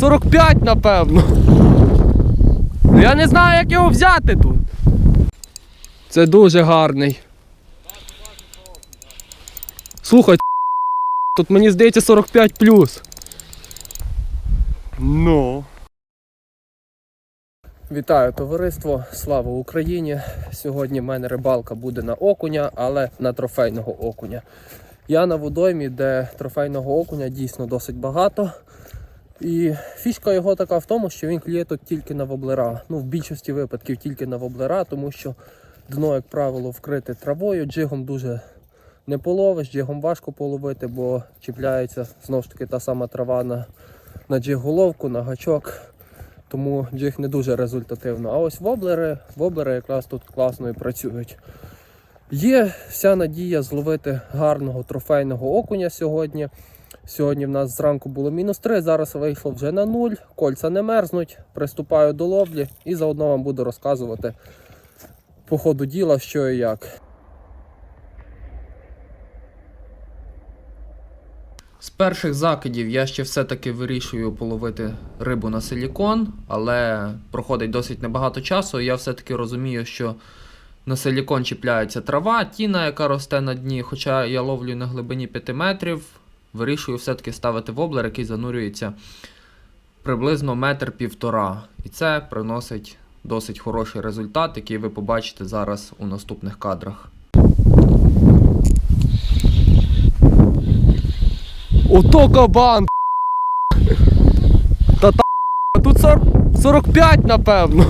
45, напевно. Я не знаю, як його взяти тут. Це дуже гарний. Слухай, тут мені здається 45 плюс. Ну. Вітаю товариство, слава Україні! Сьогодні в мене рибалка буде на окуня, але на трофейного окуня. Я на водоймі, де трофейного окуня дійсно досить багато. І фішка його така в тому, що він клює тут тільки на воблера. Ну, в більшості випадків тільки на воблера, тому що дно, як правило, вкрите травою, джигом дуже не половиш, джигом важко половити, бо чіпляється знову ж таки та сама трава на, на джиг-головку, на гачок. Тому джиг не дуже результативно. А ось воблери, воблери якраз тут класно і працюють. Є вся надія зловити гарного трофейного окуня сьогодні. Сьогодні в нас зранку було мінус 3, зараз вийшло вже на 0, кольця не мерзнуть, приступаю до ловлі і заодно вам буду розказувати по ходу діла, що і як. З перших закидів я ще все-таки вирішую половити рибу на силікон, але проходить досить небагато часу, і я все-таки розумію, що на силікон чіпляється трава, тіна, яка росте на дні, хоча я ловлю на глибині 5 метрів, вирішую все-таки ставити воблер, який занурюється приблизно метр півтора. І це приносить досить хороший результат, який ви побачите зараз у наступних кадрах. Ото кабан! Та та тут 40 45, напевно.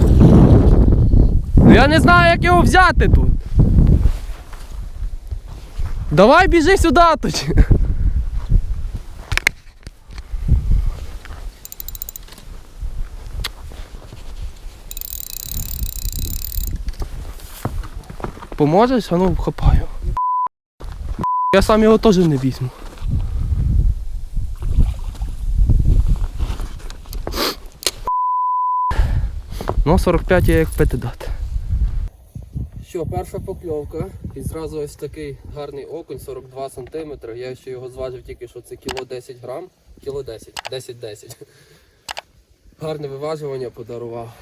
Ну, Я не знаю, як його взяти тут. Давай біжи сюди тоді. Поможеш? А ну хапаю. Я сам його теж не візьму. Ну, 45 є як пити дати. Що, перша покльовка. І зразу ось такий гарний окунь, 42 см. Я ще його зважив тільки, що це кіло 10 грам. Кіло 10, 10-10. Гарне виважування подарував.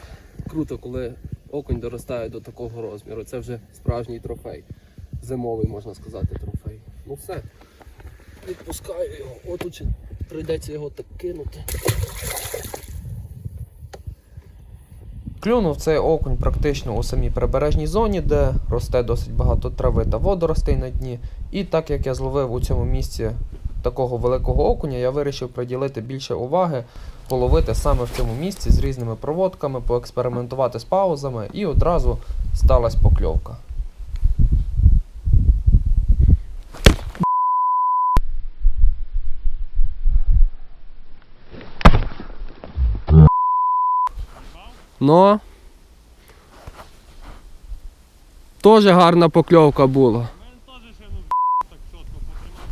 Круто, коли окунь доростає до такого розміру. Це вже справжній трофей. Зимовий, можна сказати, трофей. Ну все. Відпускаю його. Отут прийдеться його так кинути. Клюнув цей окунь практично у самій прибережній зоні, де росте досить багато трави та водоростей на дні. І так як я зловив у цьому місці такого великого окуня, я вирішив приділити більше уваги, половити саме в цьому місці з різними проводками, поекспериментувати з паузами, і одразу сталася покльовка. Но Тоже гарна покльовка була. мене теж ще ну так чітко потримав.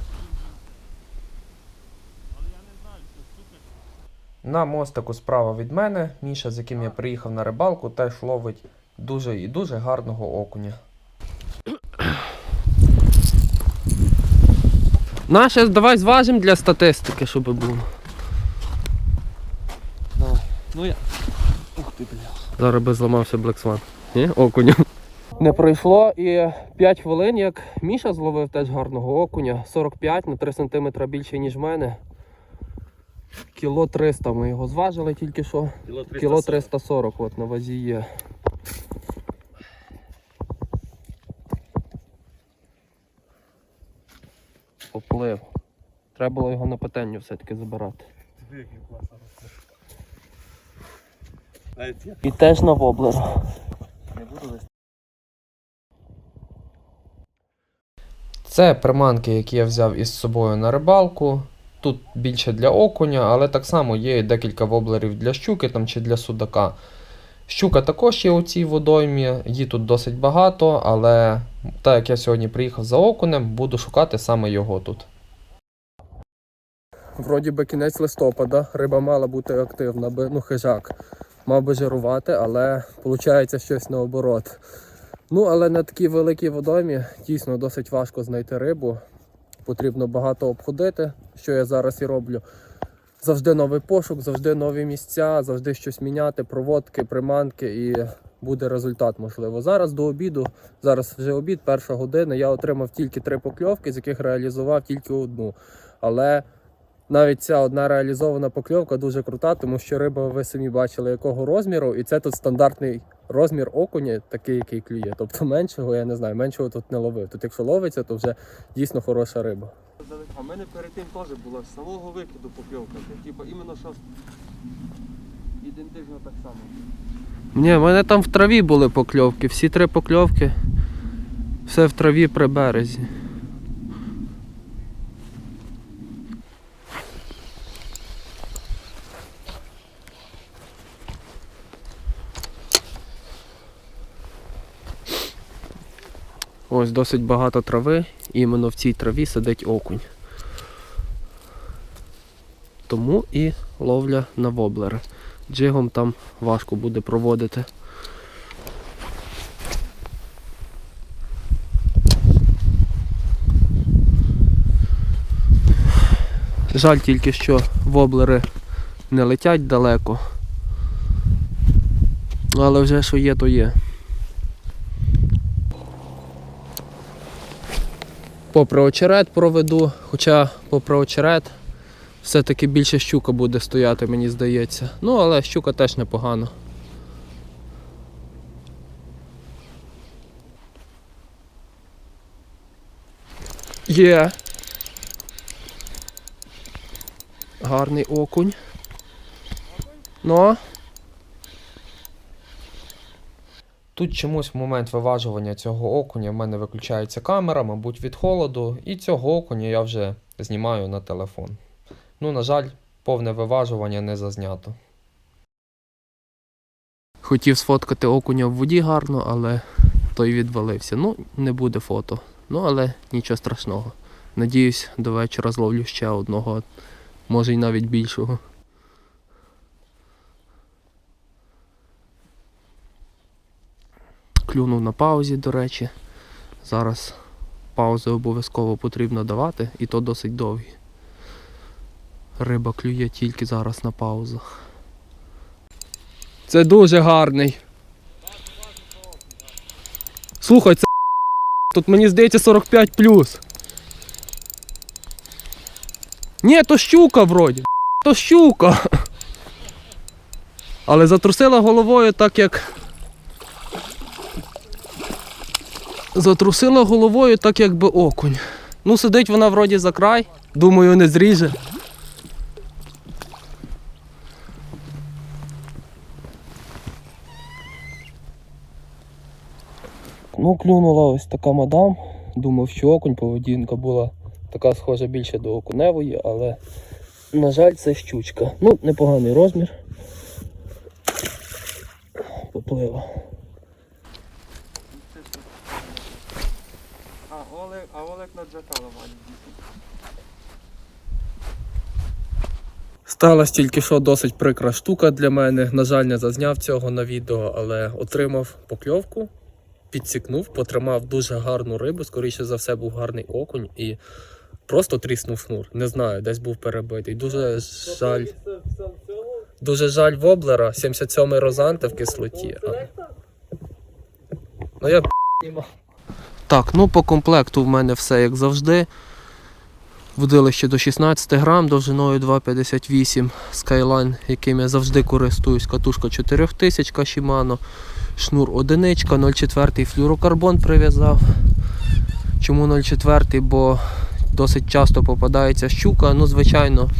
Але я не знаю, це супер. На мостику справа від мене Міша, з яким я приїхав на рибалку, теж ловить дуже і дуже гарного окуня. Наше давай зважимо для статистики, щоб було. Давай. Ну я. Ух ти, бля. Зараз би зламався Black Swan. Ні? Окуню. Не пройшло і 5 хвилин, як Міша зловив теж гарного окуня. 45 на 3 см більше, ніж в мене. Кіло 300 ми його зважили тільки що. Кіло 340 от на вазі є. Поплив. Треба було його на петенню все-таки забирати. І теж на воблер. не буду. Це приманки, які я взяв із собою на рибалку. Тут більше для окуня, але так само є декілька воблерів для щуки там, чи для судака. Щука також є у цій водоймі, її тут досить багато, але так як я сьогодні приїхав за окунем, буду шукати саме його тут. Вроді би кінець листопада, риба мала бути активна, ну хижак. Мав би жирувати, але виходить щось наоборот. Ну, але на такій великій водоймі дійсно досить важко знайти рибу. Потрібно багато обходити, що я зараз і роблю. завжди новий пошук, завжди нові місця, завжди щось міняти, проводки, приманки і буде результат, можливо. Зараз до обіду, зараз вже обід, перша година. Я отримав тільки три покльовки, з яких реалізував тільки одну. Але навіть ця одна реалізована покльовка дуже крута, тому що риба, ви самі бачили, якого розміру, і це тут стандартний розмір окуня, такий, який клює. Тобто меншого, я не знаю, меншого тут не ловив. Тут якщо ловиться, то вже дійсно хороша риба. А в мене перед тим теж була з самого викиду покльовка. Типу іменно що ідентично так само. Ні, в мене там в траві були покльовки, всі три покльовки. Все в траві при березі. Ось досить багато трави, і іменно в цій траві сидить окунь. Тому і ловля на воблери. Джигом там важко буде проводити. Жаль тільки, що воблери не летять далеко. Але вже що є, то є. Попри очерет проведу, хоча попри очерет все-таки більше щука буде стояти, мені здається. Ну, але щука теж непогано. Є. Гарний окунь. Ну. Тут чомусь в момент виважування цього окуня в мене виключається камера, мабуть, від холоду, і цього окуня я вже знімаю на телефон. Ну, на жаль, повне виважування не зазнято. Хотів сфоткати окуня в воді гарно, але той відвалився. Ну, не буде фото. Ну, але нічого страшного. Надіюсь, до вечора зловлю ще одного, може й навіть більшого. Клюнув на паузі, до речі. Зараз паузи обов'язково потрібно давати, і то досить довгі. Риба клює тільки зараз на паузах. Це дуже гарний. Слухай, це тут мені здається 45 плюс. Ні, то щука вроді. То щука. Але затрусила головою так як. Затрусила головою так, якби окунь. Ну, сидить вона вроді за край. Думаю, не зріже. Ну, клюнула ось така мадам. Думав, що окунь поведінка була така схожа більше до окуневої, але, на жаль, це щучка. Ну, непоганий розмір. Поплила. Олег, а Олег на джакала валить. Сталася тільки що досить прикра штука для мене. На жаль, не зазняв цього на відео, але отримав покльовку, підсікнув, потримав дуже гарну рибу. Скоріше за все, був гарний окунь і просто тріснув шнур. Не знаю, десь був перебитий. Дуже жаль. Дуже жаль воблера, 77-й розанта в кислоті. Ну я Так, ну по комплекту в мене все як завжди. Водилище до 16 грам, довжиною 2,58 Skyline, яким я завжди користуюсь. Катушка 4000 Shimano, шнур одиничка, 0,4 флюрокарбон прив'язав. Чому 0,4? Бо досить часто попадається щука. Ну, звичайно,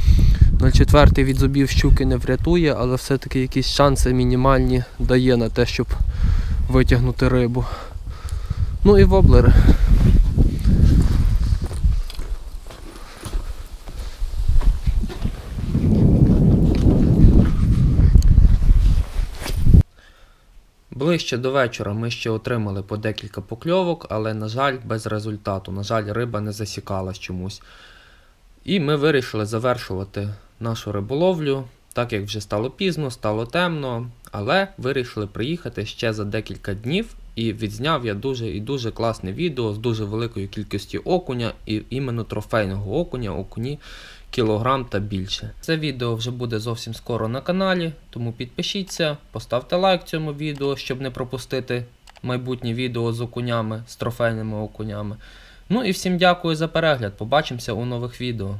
0,4 від зубів щуки не врятує, але все-таки якісь шанси мінімальні дає на те, щоб витягнути рибу. Ну і воблери. Ближче до вечора ми ще отримали по декілька покльовок, але, на жаль, без результату. На жаль, риба не засікалась чомусь. І ми вирішили завершувати нашу риболовлю, так як вже стало пізно, стало темно, але вирішили приїхати ще за декілька днів. І відзняв я дуже і дуже класне відео з дуже великою кількістю окуня, і іменно трофейного окуня, окуні, кілограм та більше. Це відео вже буде зовсім скоро на каналі, тому підпишіться, поставте лайк цьому відео, щоб не пропустити майбутні відео з окунями, з трофейними окунями. Ну і всім дякую за перегляд. Побачимося у нових відео.